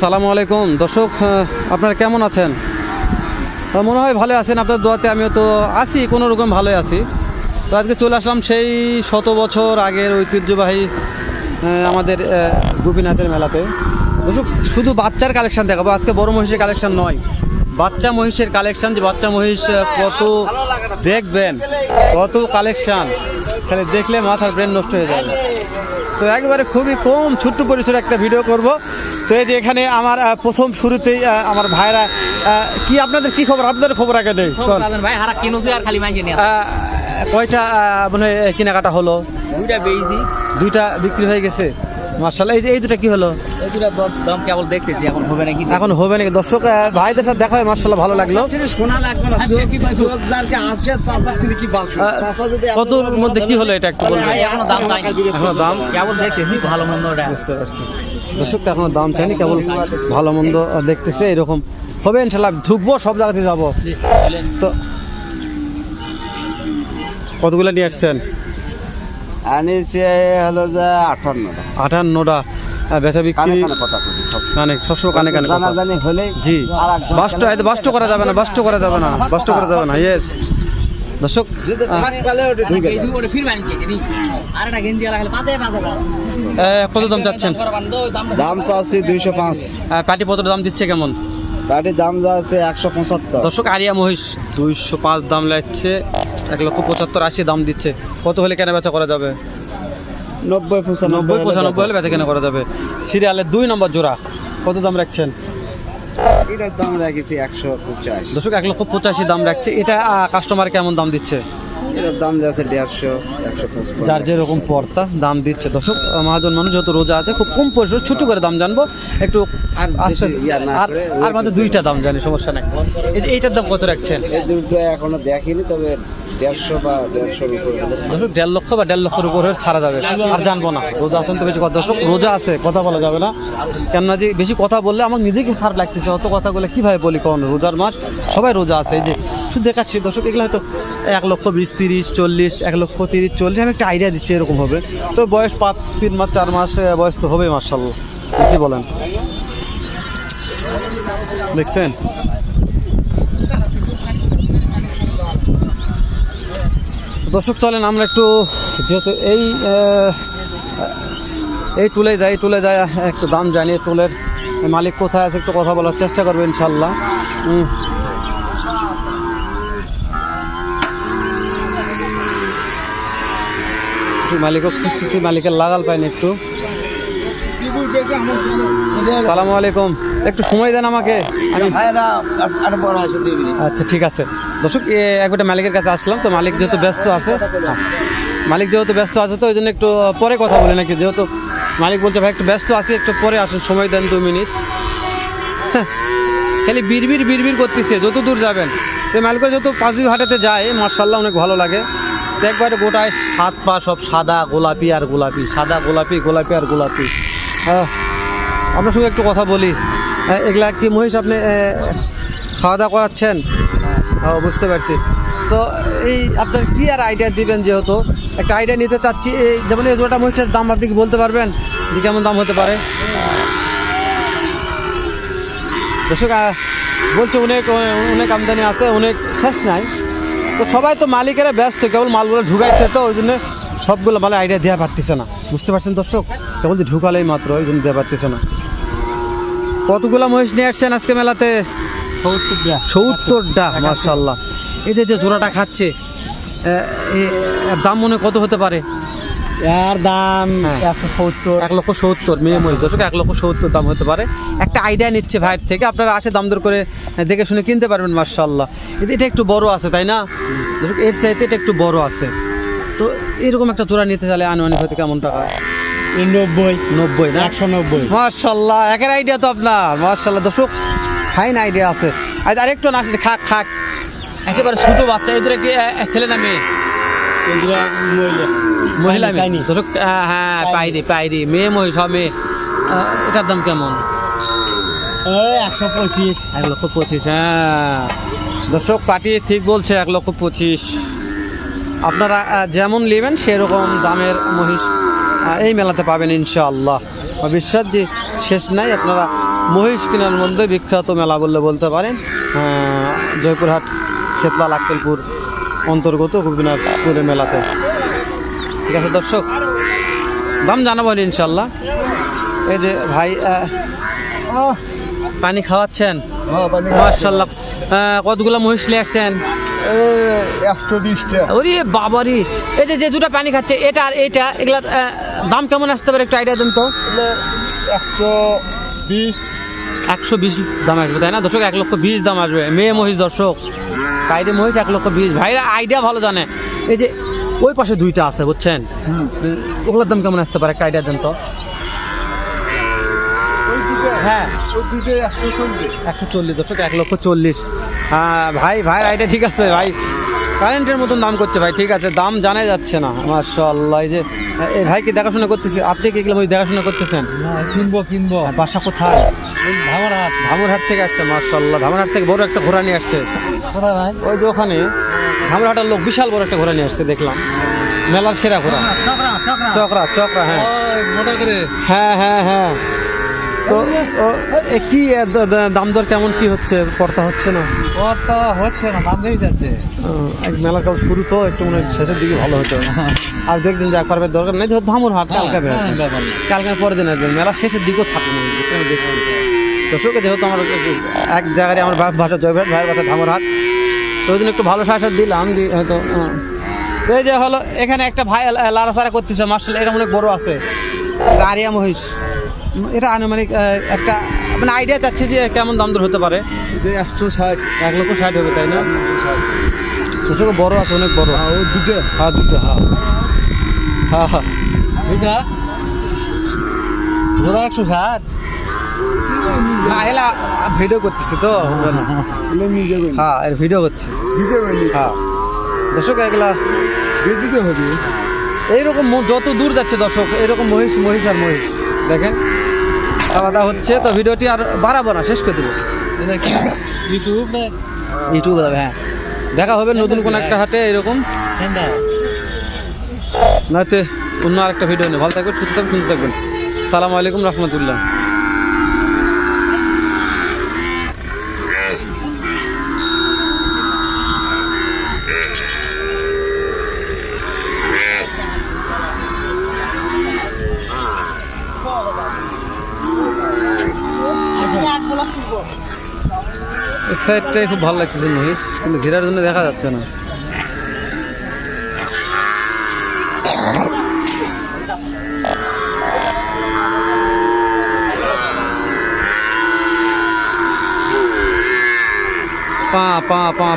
সালামু আলাইকুম। দর্শক আপনারা কেমন আছেন? মনে হয় ভালো আছেন আপনার দোয়াতে, আমিও তো আছি কোনো রকম ভালোই আছি। তো আজকে চলে আসলাম সেই শত বছর আগের ঐতিহ্যবাহী আমাদের গোপীনাথের মেলাতে। দর্শক, শুধু বাচ্চার কালেকশান দেখাবো, আজকে বড় মহিষের কালেকশান নয়। বাচ্চা মহিষের কালেকশান যে বাচ্চা মহিষ কত দেখবেন, কত কালেকশান। খালি দেখলে মাথার ব্রেন নষ্ট হয়ে যাবে। তো একবারে খুবই কম, ছোট্ট পরিসরে একটা ভিডিও করব। তো এই যে এখানে আমার প্রথম শুরুতেই আমার ভাইরা কি আপনাদের কি খবর? আপনাদের খবর আগে নেই ভাই হারা কিনুছে আর খালি মাইকে কয়টা মানে কেনাকাটা হলো? দুইটা বেইছি দুইটা বিক্রি হয়ে গেছে? মার্শাল্লাহ এই যে এই দুটা কি হলো? এই দুটা দাম কেবল দেখতেছি এখন হবে নাকি? এখন হবে নাকি? দর্শক ভাইদের সাথে দেখা হয় মার্শাল্লাহ ভালো লাগল। শোনা লাগবে না আচ্ছা, কি আসে চাচা তুমি কি বলছো আহ, চাচা যদি কতর মধ্যে কি হলো এটা একটু তাহলে বলবেন? এখনও দাম এখনও দাম? কেবল দেখতেছি ভালো মন্দ ওটা। বুঝতে পারছি। দর্শক এখনও দাম চাইনি কেবল ভালো মন্দ দেখতেছে এরকম হবে ইনশাল্লাহ ঢুকবো সব জায়গাতে যাব। তো কতগুলো নিয়ে আসছেন? আনিছে হলো যে আটান্নটা বেচা বিক্রি কানে সবসময় কানে কানে জি। বাষ্ট করা যাবে না বাষ্ট করা যাবে না বাষ্ট করা যাবে না ইয়েস দর্শক কত দাম চাচ্ছেন? দাম চাচ্ছি দুইশো পাঁচ। পাটি পত্র দাম দিচ্ছে কেমন? গাড়ির দাম যাচ্ছে একশো পঁচাত্তর। দর্শক আরিয়া মহিষ দুইশো পাঁচ দাম লাগছে এক লক্ষ পঁচাত্তর আশি দাম দিচ্ছে। কত হলে কেনা বেচা করা যাবে? নব্বই পঁচানব্বই পঁচানব্বই হলে বেচা কেনা করা যাবে। সিরিয়ালের দুই নম্বর জোড়া কত দাম রাখছেন? এটার দাম রেখেছি একশো পঞ্চাশ দর্শক এক লক্ষ পঁচাশি দাম রাখছে। এটা কাস্টমার কেমন দাম দিচ্ছে? এটার দাম যাচ্ছে দেড়শো একশো যার যেরকম পর্তা দাম দিচ্ছে। দর্শক মহাজন মানুষ যত রোজা আছে খুব কম ছোট করে দাম জানব। একটু আর মাত্র দুইটা দাম জানি সমস্যা নাই। এই যে এইটার দাম কত রাখছেন? এই দুটো এখনও দেখিনি তবে দেড়শো বা দেড়শোর উপর দেড় লক্ষ বা দেড় লক্ষের উপরে ছাড়া যাবে। আর জানব না, রোজা আছেন তো বেশি কথা। দর্শক, রোজা আছে, কথা বলা যাবে না। কেননা যে বেশি কথা বললে আমার নিজেকে খারাপ লাগতেছে। অত কথা বলে কীভাবে বলি কোন রোজার মাস, সবাই রোজা আছে। এই যে, শুধু দেখাচ্ছি, দর্শক, এগুলো হয়তো এক লক্ষ বিশ, তিরিশ, চল্লিশ, এক লক্ষ তিরিশ, চল্লিশ, আমি একটা আইডিয়া দিচ্ছি, এরকম হবে। তো বয়স পাঁচ, তিন মাস, চার মাস বয়স তো হবেই মার্শাল্লাহ কি বলেন? দেখছেন? দর্শক, চলেন আমরা একটু, যেহেতু এই এই টুলে যাই টুলে যাই, একটু দাম জানিয়ে টুলের মালিক কোথায় আছে একটু কথা বলার চেষ্টা করব ইনশাল্লাহ। মালিকও খুঁজতেছি মালিকের লাগাল পাইনি একটু সালামু আলাইকুম। একটু সময় দেন আমাকে। আমি আচ্ছা ঠিক আছে। দর্শক এ, একবারটা মালিকের কাছে আসলাম তো মালিক যেহেতু ব্যস্ত আছে হ্যাঁ, মালিক যেহেতু ব্যস্ত আছে তো ওই জন্য একটু পরে কথা বলে নাকি? যেহেতু মালিক বলছে ভাই একটু ব্যস্ত আছি একটু পরে আসুন সময় দেন দু মিনিট। হ্যাঁ, খালি বিড়বিড় বিড়বিড় করতেছে যত দূর যাবেন। তো মালিক যত পাঁচবির হাটেতে যায় মার্শাল্লাহ অনেক ভালো লাগে। তো একবারে গোটায় সাত পা সব সাদা গোলাপি আর গোলাপি সাদা গোলাপি গোলাপি আর গোলাপি। আপনার সঙ্গে একটু কথা বলি। আহ, এগুলা কি মহিষ আপনি খাওয়া দাওয়া করাচ্ছেন? হ্যাঁ। বুঝতে পারছি। তো এই আপনার কি আর আইডিয়া দিবেন যেহেতু? একটা আইডিয়া নিতে চাচ্ছি এই যেমন এই জোড়াটা মহিষের দাম আপনি কি বলতে পারবেন? যে কেমন দাম হতে পারে? দর্শক বলছে অনেক অনেক আমদানি আছে অনেক শেষ নাই। তো সবাই তো মালিকেরা ব্যস্ত কেবল মালগুলো ঢুকাইছে তো ওই জন্য সবগুলো মালে আইডিয়া দেওয়া পারতেছে না। বুঝতে পারছেন দর্শক? কেবল যে ঢুকালেই মাত্র ওই জন্য দেওয়া পারতেছে না। কতগুলো মহিষ নিয়ে আসছেন আজকে মেলাতে? সত্তরটা। মার্শাল্লাহ এই যে যে জোড়াটা খাচ্ছে দাম মনে কত হতে পারে? এর দাম হ্যাঁ। একশো সত্তর। এক লক্ষ সত্তর মেয়ে মহিষ। দর্শক এক লক্ষ সত্তর দাম হতে পারে। একটা আইডিয়া নিচ্ছে ভাইয়ের থেকে আপনারা আসে দাম দর করে দেখে শুনে কিনতে পারবেন মার্শাল্লাহ এটা একটু বড় আছে তাই না? দর্শক এর চাইতে এটা একটু বড় আছে। তো এরকম একটা জোড়া নিতে চাইলে আনুমানিক হতে কেমন টাকা? নব্বই। নব্বই না? একশো নব্বই। মার্শাল্লাহ একের আইডিয়া তো আপনার। মার্শাল্লাহ দর্শক ফাইন আইডিয়া আছে। আরেকটু না আসলে খাক খাক। একেবারে ছোট বাচ্চা এদের কি ছেলে না মেয়ে? মহিলা। মেয়ে? দর্শক হ্যাঁ পাইরি পাইরি মেয়ে মহিষ মেয়ে। এটার দাম কেমন? একশো পঁচিশ। এক লক্ষ পঁচিশ হ্যাঁ। দর্শক পার্টি ঠিক বলছে এক লক্ষ পঁচিশ। আপনারা যেমন নেবেন সেরকম দামের মহিষ এই মেলাতে পাবেন ইনশাআল্লাহ। বিশ্বাস যে শেষ নাই আপনারা মহিষ কিনার মধ্যে বিখ্যাত মেলা বললে বলতে পারেন। জয়পুরহাট খেতলা লাক্কেলপুর অন্তর্গত গোপীনাথপুরের মেলাতে। ঠিক আছে দর্শক দাম জানাব ইনশাল্লাহ এই যে ভাই পানি খাওয়াচ্ছেন। মার্শাল্লাহ কতগুলো মহিষ নিয়ে আসছেন? একশো বিশটা। ওরে বাবারি এই যে যে দুটো পানি খাচ্ছে এটা আর এইটা এগুলা দাম কেমন আসতে পারে? একটু আইডিয়া দেন তো। একশো বিশ। একশো বিশ দাম আসবে তাই না? দর্শক এক লক্ষ বিশ দাম আসবে। মেয়ে মহিষ দর্শক। কাইরে মহিষ এক লক্ষ বিশ। ভাইরা আইডিয়া ভালো জানে। এই যে ওই পাশে দুইটা আছে বুঝছেন? ওগুলোর দাম কেমন আসতে পারে? একটা আইডিয়া দেন তো। হ্যাঁ। একশো একশো চল্লিশ দর্শক এক লক্ষ চল্লিশ। হ্যাঁ ভাই ভাই আইডিয়া ঠিক আছে ভাই। কারেন্টের মতন দাম করছে ভাই ঠিক আছে দাম জানা যাচ্ছে না মার্শাল্লাহ এই যে এই ভাইকে দেখাশোনা করতেছি? আপনি কি এগুলো দেখাশোনা করতেছেন? কিনবো কিনবো। বাসা কোথায়? ধামরাট ধামরহাট। থেকে আসছে মার্শাল্লাহ ধামরহাট থেকে বড় একটা ঘোড়া নিয়ে আসছে। ভাই? ওই যে ওখানে ধামরহাটের লোক বিশাল বড় একটা ঘোড়া নিয়ে আসছে দেখলাম। মেলার সেরা ঘোড়া। চকরা চকরা হ্যাঁ। হ্যাঁ হ্যাঁ হ্যাঁ। তো কি দাম দর কেমন কি হচ্ছে পড়তা হচ্ছে না? হচ্ছে না যাচ্ছে। এক শুরু তো একটু মনে হয় শেষের দিকে ভালো হতো। আর দু একদিন যা পারবে দরকার নেই যেহেতু ধামুর হাট কালকে কালকে পরের দিন আসবে মেলা শেষের দিকেও থাকবে আমি যেহেতু আমার এক জায়গায় আমার বাপ ভাষা জয়ভাট ভাইয়ের বাসা ধামুর হাট তো ওই দিন একটু ভালো দিলাম হয়তো এই যে হলো এখানে একটা ভাই লাড়াচাড়া করতেছে মার্শাল এটা অনেক বড় আছে। আরিয়া মহিষ। এটা আনুমানিক একটা মানে আইডিয়া চাচ্ছি যে কেমন দাম দর হতে পারে। একশো ষাট। এক লক্ষ ষাট হবে তাই না? বড় আছে অনেক বড়। ও দুটো হ্যাঁ দুটো হ্যাঁ। হ্যাঁ হ্যাঁ। একশো ষাট? না এলা ভিডিও করতেছি তো হ্যাঁ এর ভিডিও করছি। হ্যাঁ। দর্শক এগুলা হবে। এইরকম যত দূর যাচ্ছে দর্শক এরকম মহিষ মহিষ আর মহিষ। দেখেন খাওয়া দাওয়া হচ্ছে তো ভিডিওটি আর বাড়াবো না শেষ করে দেবো। ইউটিউব না? ইউটিউব হ্যাঁ। দেখা হবে নতুন কোন একটা হাতে এরকম। নাতে অন্য আরেকটা ভিডিও নেই ভালো থাকবেন সুস্থ থাকবেন শুনতে থাকবেন। সালাম আলাইকুম রহমতুল্লাহ। সাইডটাই খুব ভালো লাগতেছে মহিষ কিন্তু ঘেরার জন্য দেখা যাচ্ছে না। পা পা পা।